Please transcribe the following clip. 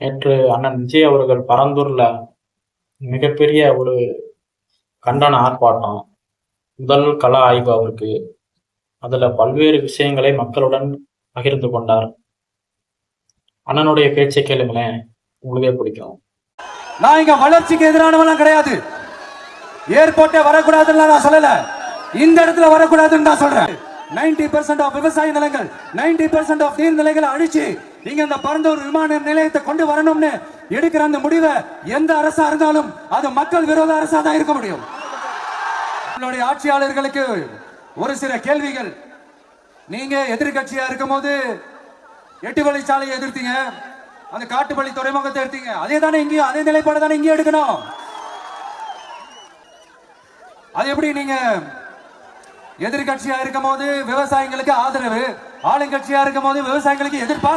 நேற்று அண்ணன் விஜய் அவர்கள் பரந்தூர்ல மிகப்பெரிய ஒரு கண்டன ஆர்ப்பாட்டம். முதல் கல ஆய்வு அவருக்கு. அதுல பல்வேறு விஷயங்களை மக்களுடன் பகிர்ந்து கொண்டார். அண்ணனுடைய பேச்சை கேளுங்களேன். உங்களுக்கே பிடிக்கும். நான் இங்க வளர்ச்சிக்கு எதிரானவெல்லாம் கிடையாது. ஏர்போர்ட்டே வரக்கூடாதுன்னு நான் சொல்லல. இந்த இடத்துல வரக்கூடாதுன்னு நான் சொல்றேன். 90% பர்சன்ட் ஆஃப் விவசாய நிலங்கள் 90% பர்சன்ட் ஆஃப் நீர்நிலைகளை அழிச்சு இங்க இந்த பரந்தூர் விமான நிலையத்தை கொண்டு வரணும்னு எடுக்கிற அந்த முடிவை எந்த அரசா இருந்தாலும் அது மக்கள் விரோத அரசா தான் இருக்க முடியும். உங்களுடைய ஆட்சியாளர்களுக்கு ஒரு சில கேள்விகள். நீங்க எதிர்கட்சியா இருக்கும்போது எட்டு வழிச்சாலையை எதிர்த்தீங்க. அந்த காட்டுப்பள்ளி துறைமுகத்தை எடுத்தீங்க. அதே தானே இங்கேயும் அதே நிலைப்பாடு தானே இங்கேயும் எடுக்கணும். அது எப்படி நீங்க எதிர்கட்சியா இருக்கும் போது விவசாயிகளுக்கு ஆதரவு ஆளுங்கட்சியா இருக்கும் போது விவசாயிகளுக்கு எதிர்ப்பா?